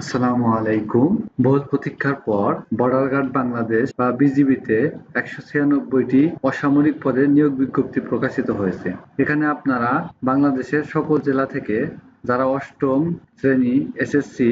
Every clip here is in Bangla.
আসসালামু আলাইকুম। বহুল প্রতীক্ষার পর বর্ডার গার্ড বাংলাদেশ বা বিজিবিতে একশো ছিয়ানব্বইটি অসামরিক পদে নিয়োগ বিজ্ঞপ্তি প্রকাশিত হয়েছে। এখানে আপনারা বাংলাদেশের সকল জেলা থেকে যারা অষ্টম শ্রেণি, এসএসসি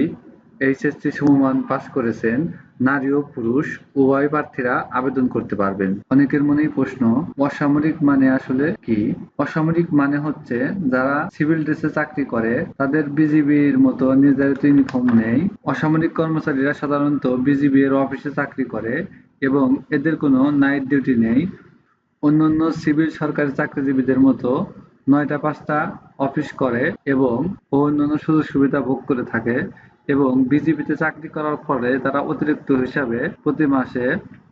এইচএসসি সমমান পাশ করেছেন, নারী ও পুরুষ, উভয় প্রার্থীরা আবেদন করতে পারবেন। অনেকের মনেই প্রশ্ন, অসামরিক মানে আসলে কি? অসামরিক মানে হচ্ছে যারা সিভিল ড্রেসে চাকরি করে, তাদের বিজিবির মতো নির্ধারিত ইউনিফর্ম নেই। অসামরিক কর্মচারীরা সাধারণত বিজিবি এর অফিসে চাকরি করে এবং এদের কোনো নাইট ডিউটি নেই। অন্যান্য সিভিল সরকারি চাকরিজীবীদের মতো নয়টা পাঁচটা অফিস করে এবং অন্যান্য সুযোগ সুবিধা ভোগ করে থাকে। এবং বিজিবিতে চাকরি করার ফলে তারা অতিরিক্ত হিসাবে প্রতি মাসে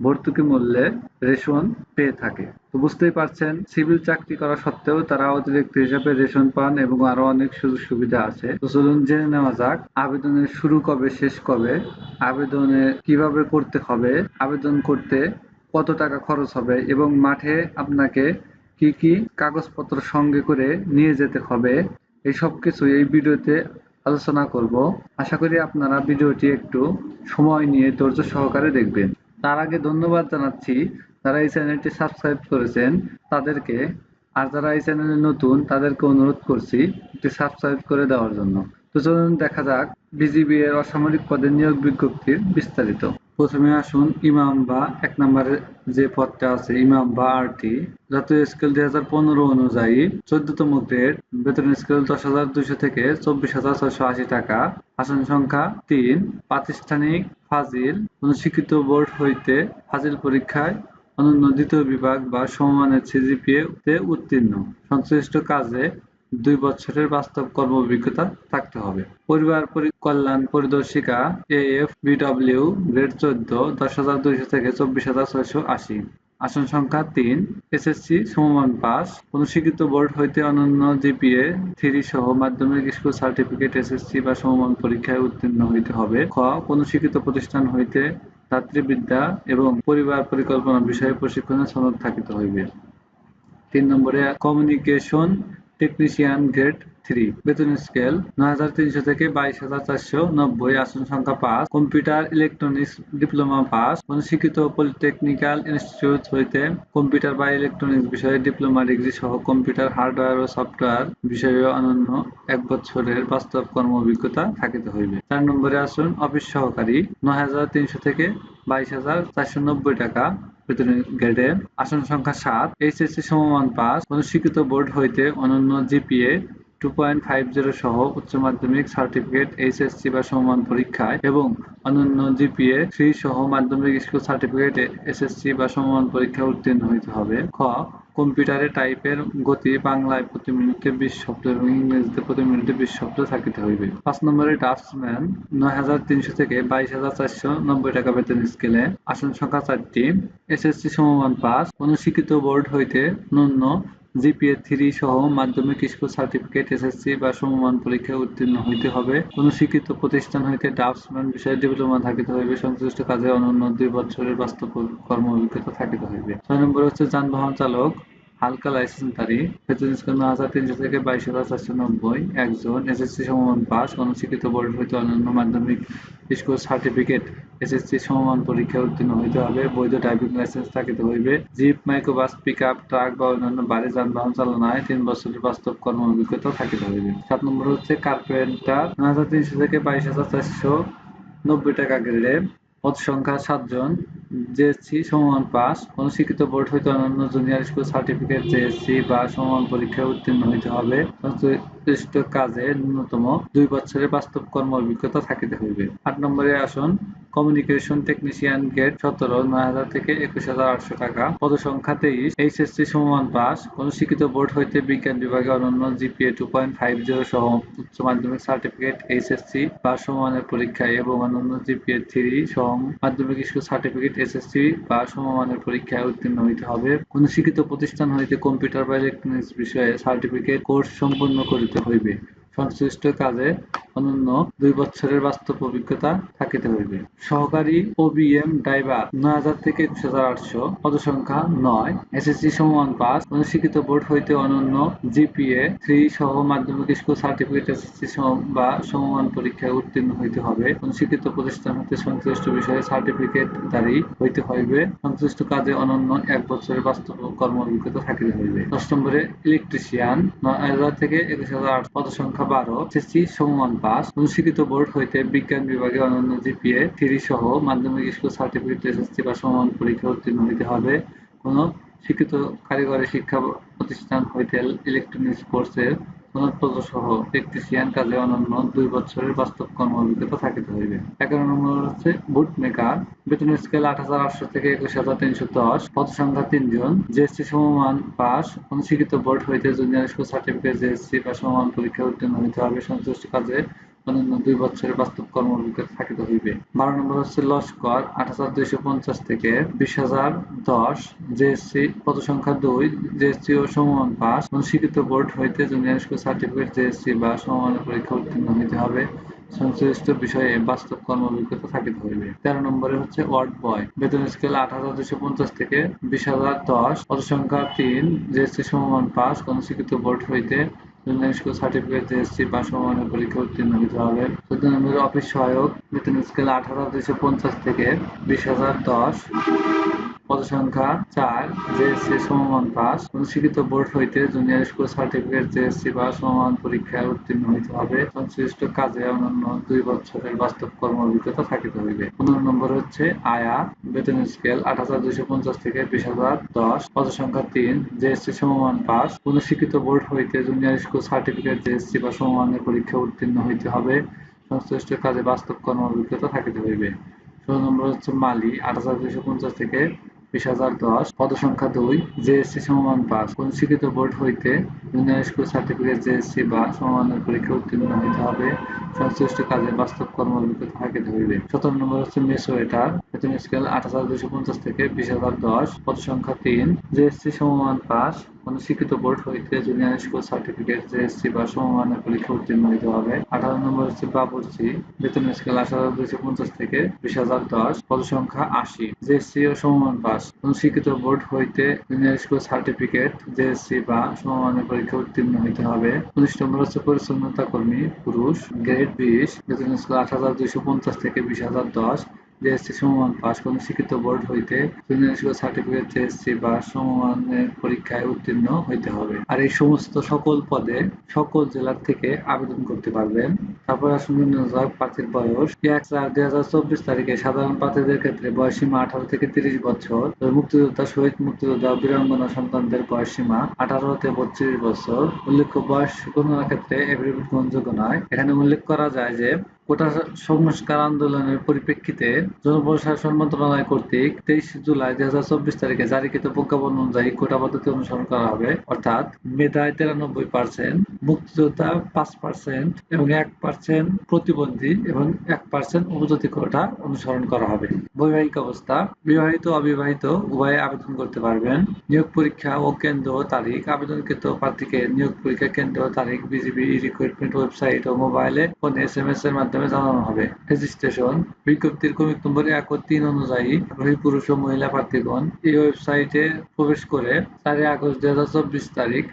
ভর্তুকি মূল্যে রেশন পেয়ে থাকে। তো বুঝতেই পারছেন, সিভিল চাকরি করা সত্ত্বেও তারা অতিরিক্ত হিসাবে রেশন পান এবং আরও অনেক সুযোগ সুবিধা আছে। তো চলুন জেনে নেওয়া যাক, আবেদনের শুরু কবে, শেষ কবে, আবেদনে কীভাবে করতে হবে, আবেদন করতে কত টাকা খরচ হবে এবং মাঠে আপনাকে কি কি কাগজপত্র সঙ্গে করে নিয়ে যেতে হবে, এই সব কিছু এই ভিডিওতে আলোচনা করব। আশা করি আপনারা ভিডিওটি একটু সময় নিয়ে ধৈর্য সহকারে দেখবেন। তার আগে ধন্যবাদ জানাচ্ছি যারা এই চ্যানেলটি সাবস্ক্রাইব করেছেন তাদেরকে। আর যারা এই চ্যানেলে নতুন, তাদেরকে অনুরোধ করছি একটি সাবস্ক্রাইব করে দেওয়ার জন্য। তো চলুন দেখা যাক বিজিবি এর অসামরিক পদে নিয়োগ বিজ্ঞপ্তির বিস্তারিত। প্রথমে আসুন ইমাম বা এক নম্বরে যে পদটা আছে, ইমাম বা আরটি। জাতীয় স্কেল দুই হাজার পনেরো অনুযায়ী চোদ্দতম গ্রেড, বেতন স্কেল দশ হাজার দুইশো থেকে চব্বিশ হাজার ছয়শো আশি টাকা। আসন সংখ্যা তিন, প্রাতিষ্ঠানিক, ফাজিল কোন শিক্ষিত বোর্ড হইতে ফাজিল পরীক্ষায় অনন্য দ্বিতীয় বিভাগ বা সমমানের সিজিপিএ উত্তীর্ণ। সংশ্লিষ্ট কাজে দুই বছরের বাস্তব কর্ম অভিজ্ঞতা থাকতে হবে। পরিবার কল্যাণ পরিদর্শিকা এফ বিডব্লিউ গ্রেড চোদ্দ, দশ হাজার দুইশো থেকে চব্বিশ হাজার ছয়শো আশি। আসন সংখ্যা তিন, এসএসসি সমমান পাস কোন বোর্ড হইতে অনন্য জিপিএ থ্রি সহ মাধ্যমিক স্কুল সার্টিফিকেট, এসএসসি বা সমমান পরীক্ষায় উত্তীর্ণ হইতে হবে। খ কোন শিক্ষিত প্রতিষ্ঠান হইতে ছাত্রীবিদ্যা এবং পরিবার পরিকল্পনা বিষয়ে প্রশিক্ষণের সনদ থাকিতে হইবে। তিন নম্বরে, কমিউনিকেশন টেকনিশিয়ান গ্রেড থ্রি বেতন স্কেল নয় হাজার তিনশো থেকে বাইশ হাজার চারশো নব্বই, আসন সংখ্যা পাঁচ কম্পিউটার ইলেকট্রনিক্স ডিপ্লোমা পাস কোন শিক্ষিত পলিটেকনিক্যাল ইনস্টিটিউট হইতে কম্পিউটার বা ইলেকট্রনিক্স বিষয়ে ডিপ্লোমা ডিগ্রি সহ কম্পিউটার হার্ডওয়্যার ও সফটওয়্যার বিষয়ে অনন্য এক বছরের বাস্তব কর্ম অভিজ্ঞতা থাকিতে হইবে। চার নম্বরে আসুন অফিস সহকারী, নয় হাজার তিনশো থেকে বাইশ হাজার চারশো নব্বই টাকা। বেতনের গ্রেডে আসন সংখ্যা সাত। এইচএসসি সমমান পাস। কোন স্বীকৃত বোর্ড হইতে অনন্য GPA. Two point five zero সহ উচ্চ মাধ্যমিক সার্টিফিকেট এইচএসসি বা সমমান পরীক্ষায় এবং অনন্য জিপিএ থ্রি সহ মাধ্যমিক স্কুল সার্টিফিকেট এসএসসি বা সমমান পরীক্ষায় উত্তীর্ণ হইতে হবে। খ, কম্পিউটারে টাইপের গতি বাংলায় প্রতি মিনিটে বিশ শব্দ এবং ইংরেজিতে প্রতি মিনিটে বিশ শব্দ থাকিতে হইবে। পাঁচ নম্বরে ড্রাফটসম্যান নয় হাজার তিনশো থেকে বাইশ হাজার চারশো নব্বই টাকা বেতন স্কেলে। আসন সংখ্যা চারটি এসএসসি সমমান পাস কোন শিক্ষিত বোর্ড হইতে ন্যূন জিপিএ থ্রি সহ মাধ্যমিক স্কুল সার্টিফিকেট, এসএসসি বা সমমান পরীক্ষায় উত্তীর্ণ হইতে হবে। কোন শিক্ষিত প্রতিষ্ঠান হইতে ড্রাফটসম্যান বিষয়ে ডিপ্লোমা থাকিতে হইবে। সংশ্লিষ্ট কাজে অনন্য দুই বছরের বাস্তব কর্ম অভিজ্ঞতা থাকিতে হইবে। ছয় নম্বর হচ্ছে যানবাহন চালক। হালকা লাইসেন্সধারী বেতন স্কেল হাজার তিনশো থেকে বাইশ হাজার চারশো নব্বই। একজন এসএসসি সমমান পাস। শিক্ষিত বোর্ড হইতে অন্যান্য মাধ্যমিক স্কুল সার্টিফিকেট, এসএসসি সমমান পরীক্ষায় উত্তীর্ণ হইতে হবে। বৈধ ড্রাইভিং লাইসেন্স থাকিতে হইবে। Jeep, microbus pick up truck বা অন্যান্য বাড়ি, যানবাহন চালনায় তিন বছরের বাস্তব কর্ম অভিজ্ঞতা থাকিতে হইবে। সাত নম্বর হচ্ছে কার্পেন্টার। নয় হাজার তিনশো থেকে বাইশ হাজার চারশো নব্বই টাকা গ্রেডে পদ সংখ্যা সাতজন। জেএসসি সমমান পাস। কোন শিক্ষিত বোর্ড হইতে অন্যান্য জুনিয়র স্কুল সার্টিফিকেট জেএসসি বা সমমান পরীক্ষায় উত্তীর্ণ হইতে হবে। সংশ্লিষ্ট কাজে ন্যূনতম দুই বছরের বাস্তব কর্ম অভিজ্ঞতা থাকিতে হইবে। আট নম্বরে আসুন কমিউনিকেশন টেকনিশিয়ান গেট সতেরো, নয় হাজার থেকে একুশ হাজার আটশো টাকা। পদ সংখ্যা তেইশ এইচএসসি সমমান পাস। কোন শিক্ষিত বোর্ড হইতে বিজ্ঞান বিভাগে অনন্য GPA two point five zero সহ উচ্চ মাধ্যমিক সার্টিফিকেট এইচএসসি বা সমমানের পরীক্ষায় এবং অন্যান্য জিপিএ থ্রি সহ মাধ্যমিক স্কুল সার্টিফিকেট এসএসসি বা সমমানের পরীক্ষায় উত্তীর্ণ হইতে হবে। কোন শিক্ষিত প্রতিষ্ঠান হইতে কম্পিউটার বা ইলেকট্রনিক্স বিষয়ে সার্টিফিকেট কোর্স সম্পন্ন করিতে হইবে। সংশ্লিষ্ট কাজে অনন্য দুই বছরের বাস্তব অভিজ্ঞতা থাকিতে হইবে। সহকারী ওবিএম ড্রাইভার নয় হাজার থেকে একুশ হাজার আটশো, পদসংখ্যা নয়। এসএসসি সমমান পাস কোন শিক্ষিত বোর্ড হইতে অনন্য জিপিএ থ্রি সহ মাধ্যমিক স্কুল সার্টিফিকেট এসএসসি বা সমমান পরীক্ষায় উত্তীর্ণ হইতে হবে। কোন শিক্ষিত প্রতিষ্ঠান হতে সংশ্লিষ্ট বিষয়ে সার্টিফিকেট দাঁড়ি হইতে হইবে। সংশ্লিষ্ট কাজে অনন্য এক বছরের বাস্তব কর্ম অভিজ্ঞতা থাকিতে হইবে। দশ নম্বরে ইলেকট্রিশিয়ান নয় হাজার থেকে একুশ হাজার আট পদসংখ্যা বারো। এসএসসি সমমান পাস অনুস্বীকৃত বোর্ড হইতে বিজ্ঞান বিভাগে অনন্য জিপিএ, থ্রি সহ মাধ্যমিক স্কুল সার্টিফিকেট, এসএসসি বা সমমান পরীক্ষা উত্তীর্ণ হইতে হবে। কোন শিক্ষিত কারিগরি শিক্ষা প্রতিষ্ঠান হইতে ইলেকট্রনিক্স কোর্সের সহ কাজে অনন্য দুই বছরের বাস্তব কর্ম অভিজ্ঞতা থাকিতে হইবে। এগারো নম্বর হচ্ছে বুট মেকার। বেতন স্কেল আট হাজার আটশো থেকে একুশ হাজার তিনশো দশ। পদ সংখ্যা তিনজন। জিএসটি সমমান পাস। কোন বোর্ড হইতে জুনিয়র স্কুল সার্টিফিকেট জিএসসি বা সমমান পরীক্ষা উত্তীর্ণ হইতে হবে। সংশ্লিষ্ট কাজে অন্যান্য দুই বছরের বাস্তব হইবে। বারো নম্বর হচ্ছে লস্কর আট হাজার দুইশো পঞ্চাশ থেকে বিশ হাজার দশ পদ সংখ্যা দুই ও সমমান পাস বোর্ড হইতে স্কুল সার্টিফিকেট বা সমমানের পরীক্ষা উত্তীর্ণ হবে। সংশ্লিষ্ট বিষয়ে বাস্তব কর্ম অভিজ্ঞতা থাকিতে হইবে। তেরো নম্বরে হচ্ছে ওয়ার্ড বয়। বেতন স্কেল আট হাজার দুশো পঞ্চাশ থেকে বিশ হাজার দশ পদ সংখ্যা তিন জেএসসি সমমান পাস শিক্ষিত বোর্ড হইতে স্কুল সার্টিফিকেট জিএসসি বা সমমানের পরীক্ষা উত্তীর্ণ হতে হবে। চোদ্দ নম্বরের অফিস সহায়ক, বেতন স্কেল আঠারো, দুইশো পঞ্চাশ থেকে বিশ হাজার দশ। পদসংখ্যা চার, জেএসসি সমমান পাস কোন বোর্ড হইতে জুনিয়র স্কুল সার্টিফিকেট জেএসসি বা সমমান পরীক্ষায় উত্তীর্ণ হইতে হবে। সংশ্লিষ্ট কাজে অন্যান্য দুই বছরের বাস্তব কর্ম অভিজ্ঞতা থাকিতে হইবে। পনেরো নম্বর হচ্ছে আয়া বেতন স্কেল আট হাজার দুইশো পঞ্চাশ থেকে বিশ হাজার দশ, পদসংখ্যা তিন, জেএসসি সমমান পাস বোর্ড হইতে জুনিয়র স্কুল সার্টিফিকেট জেএসসি বা সমমানের পরীক্ষা উত্তীর্ণ হইতে হবে। সংশ্লিষ্ট কাজে বাস্তব কর্ম অভিজ্ঞতা থাকিতে হইবে। ষোলো নম্বর হচ্ছে মালি, আট হাজার দুইশো পঞ্চাশ থেকে বিশ হাজার দশ, পদসংখ্যা দুই সমমান পাস কোন স্বীকৃত বোর্ড হইতে জুনিয়র স্কুল সার্টিফিকেট জেএসসি বা সমমানের পরীক্ষা উত্তীর্ণ হইতে হবে। সংশ্লিষ্ট কাজে বাস্তব কর্ম অভিজ্ঞতা থাকিতে হইবে। সতেরো নম্বর হচ্ছে মেসোয়েটার। বেতন স্কেল আট হাজার দুইশো পঞ্চাশ থেকে বিশ হাজার দশ, পদসংখ্যা তিন, জেএসসি সমমান পাস কোন বোর্ড হইতে জুনিয়র স্কুল সার্টিফিকেট জেএসসি বা সমমানের পরীক্ষা উত্তীর্ণ হইতে হবে। আঠারো নম্বর হচ্ছে বাবুর্চি। বেতন স্কেল আট হাজার দুইশো পঞ্চাশ থেকে বিশ হাজার দশ। পদসংখ্যা আশি। জেএসসি ও সমমান পাস কোন বোর্ড হইতে জুনিয়র স্কুল সার্টিফিকেট জেএসসি বা সমমানের পরীক্ষা উত্তীর্ণ হইতে হবে। উনিশ নম্বর হচ্ছে পরিচ্ছন্নতা কর্মী, পুরুষ। গ্রেড বিশ। বেতন স্কেল আট হাজার দুইশো পঞ্চাশ থেকে বিশ হাজার দশ। জেএসসি সমমান পাস কোনো শিক্ষিত বোর্ড হইতে স্কুল সার্টিফিকেট জেএসসি বা সমমানের পরীক্ষায় উত্তীর্ণ হইতে হবে। আর এই সমস্ত সকল পদে সকল জেলার থেকে আবেদন করতে পারবেন। তারপর আসুন নিয়োগ প্রার্থীর বয়স। এক চার দুই হাজার চব্বিশ তারিখে সাধারণ প্রার্থীদের ক্ষেত্রে বয়সীমা আঠারো থেকে তিরিশ বছর। মুক্তিযোদ্ধা শহীদ মুক্তিযোদ্ধা বীরাঙ্গনা সন্তানদের বয়সীমা আঠারো থেকে বত্রিশ বছর। উল্লেখ্য বয়স গণনার ক্ষেত্রে এফিডেভিট গ্রহণযোগ্য নয় এখানে উল্লেখ করা যায় যে কোটা সংস্কার আন্দোলনের পরিপ্রেক্ষিতে জনপ্রশাসন মন্ত্রণালয় কর্তৃক তেইশ জুলাই দুই হাজার চব্বিশ তারিখে জারিকৃত প্রজ্ঞাপন অনুযায়ী কোটা পদ্ধতি অনুসরণ করা হবে। অর্থাৎ মেধায় তিরানব্বই পার্সেন্ট মুক্তিযোদ্ধা পাঁচ পার্সেন্ট এবং এক পার্সেন্ট প্রতিবন্ধী এবং এক পার্সেন্ট উপজাতি কোটা অনুসরণ করা হবে। বৈবাহিক অবস্থা, বিবাহিত, অবিবাহিত, উভয়ে আবেদন করতে পারবেন। নিয়োগ পরীক্ষা ও কেন্দ্র তারিখ, আবেদনকৃত প্রার্থীকে নিয়োগ পরীক্ষা কেন্দ্র তারিখ, বিজিবি রিক্রুটমেন্ট ওয়েবসাইট ও মোবাইলে ফোন এস এম এস এর মাধ্যমে জানানো হবে। রেজিস্ট্রেশন বিজ্ঞপ্তির কমিক নম্বর এক ও তিন অনুযায়ী আগ্রহী পুরুষ ও মহিলা প্রার্থীগণ এই ওয়েবসাইটে প্রবেশ করে চারই আগস্ট দুই হাজার চব্বিশ তারিখ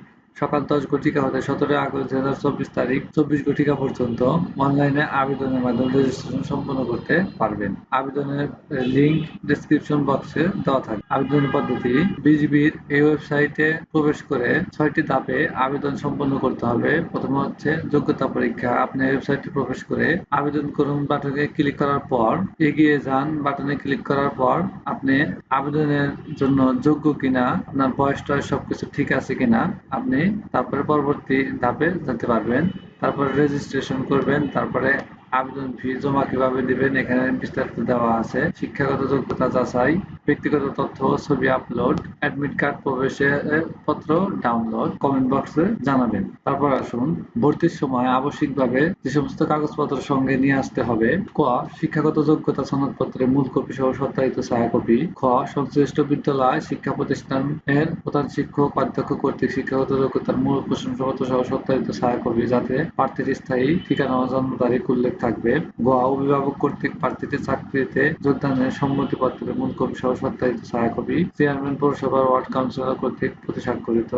সকাল দশ ঘটিকা হতে সতেরোই আগস্ট দুই হাজার চব্বিশ তারিখ চব্বিশ ঘটিকা পর্যন্ত অনলাইনে আবেদনের মাধ্যমে রেজিস্ট্রেশন সম্পন্ন করতে পারবেন। আবেদনের লিংক ডিসক্রিপশন বক্সে দেওয়া থাকবে আবেদনের পদ্ধতি। বিজিবির এই ওয়েবসাইটে প্রবেশ করে ছয়টি ধাপে আবেদন সম্পন্ন করতে হবে। প্রথমে হচ্ছে যোগ্যতা পরীক্ষা। আপনি ওয়েবসাইটে প্রবেশ করে আবেদন করুন বাটনে ক্লিক করার পর, এগিয়ে যান বাটনে ক্লিক করার পর আপনি আবেদনের জন্য যোগ্য কিনা, আপনার বয়স টয়স সবকিছু ঠিক আছে কিনা, আপনি তারপরে পরবর্তী ধাপে জানতে পারবেন। তারপরে রেজিস্ট্রেশন করবেন, তারপরে আবেদন ফি জমা কীভাবে দিবেন, এখানে বিস্তারিত দেওয়া আছে। শিক্ষাগত যোগ্যতা যাচাই ব্যক্তিগত তথ্য ছবি আপলোড অ্যাডমিট কার্ড প্রবেশের পত্র ডাউনলোড কমেন্ট বক্সে জানাবেন। তারপর আসুন, ভর্তির সময় আবশ্যিকভাবে যে সমস্ত কাগজপত্র সঙ্গে নিয়ে আসতে হবে, ক, শিক্ষাগত যোগ্যতা সনদপত্রের মূল কপি সহ সত্যায়িত ছায়া কপি খ, সংশ্লিষ্ট বিদ্যালয়, শিক্ষা প্রতিষ্ঠান এর প্রধান শিক্ষক, অধ্যক্ষ কর্তৃক শিক্ষাগত যোগ্যতার মূল প্রশংসাপত্র সহ সত্যায়িত ছায়া কপি যাতে প্রার্থীর স্থায়ী ঠিকানা ও জন্ম তারিখ উল্লেখ থাকবে। গ, অভিভাবক কর্তৃক প্রার্থীদের চাকরিতে যোগদানের সম্মতিপত্রের মূল কপি সহ সত্যায়িত ছায়া কপি চেয়ারম্যান পৌরসভার ওয়ার্ড কাউন্সিলর কর্তৃক প্রতি স্বাক্ষরিত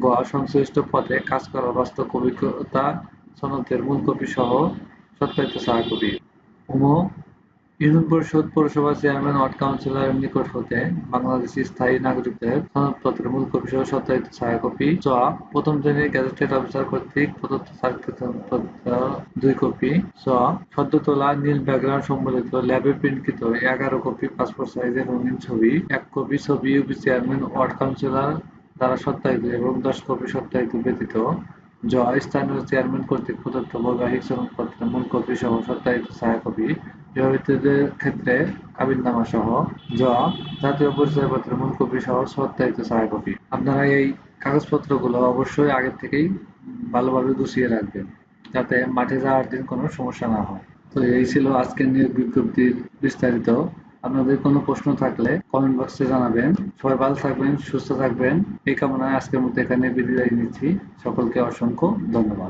গ সংশ্লিষ্ট পদে কাজ করার বাস্তব অভিজ্ঞতা সনদের মূল কপি সহ সত্যায়িত ছায়া উম ইউনিয়ন পরিষদ পৌরসভা চেয়ারম্যান, ওয়ার্ড কাউন্সিলরের নিকট হতে বাংলাদেশি স্থায়ী নাগরিকদের সনদপত্রের মূল কপি সহ সত্যায়িত ছায়া কপি চ, প্রথম শ্রেণির গ্যাজেটেড অফিসার কর্তৃক প্রদত্ত দুই কপি, চ সদ্য তোলা নীল ব্যাকগ্রাউন্ড সম্বলিত ল্যাবে প্রিন্টকৃত এগারো কপি পাসপোর্ট সাইজের রঙিন ছবি, এক কপি ছবি ইউপি চেয়ারম্যান, ওয়ার্ড কাউন্সিলর দ্বারা সত্যায়িত এবং দশ কপি সত্যায়িত ব্যতীত জ স্থানীয় চেয়ারম্যান কর্তৃক প্রদত্ত বৈবাহিক সনদপত্রের মূল কপি সহ সত্যায়িত ছায়া কপি বিবাহিতদের ক্ষেত্রে কাবিননামা সহ জ, জাতীয় পরিচয়পত্রের মূল কপি সহ সত্যায়িত ছায়া কপি আপনারা এই কাগজপত্রগুলো অবশ্যই আগের থেকেই ভালোভাবে গুছিয়ে রাখবেন, যাতে মাঠে যাওয়ার দিন কোনো সমস্যা না হয়। তো এই ছিল আজকের নিয়োগ বিজ্ঞপ্তির বিস্তারিত। আপনাদের কোনো প্রশ্ন থাকলে কমেন্ট বক্সে জানাবেন। সবাই ভালো থাকবেন, সুস্থ থাকবেন। এই কামনায় আজকের মতো এখানে বিদায় নিচ্ছি। সকলকে অসংখ্য ধন্যবাদ।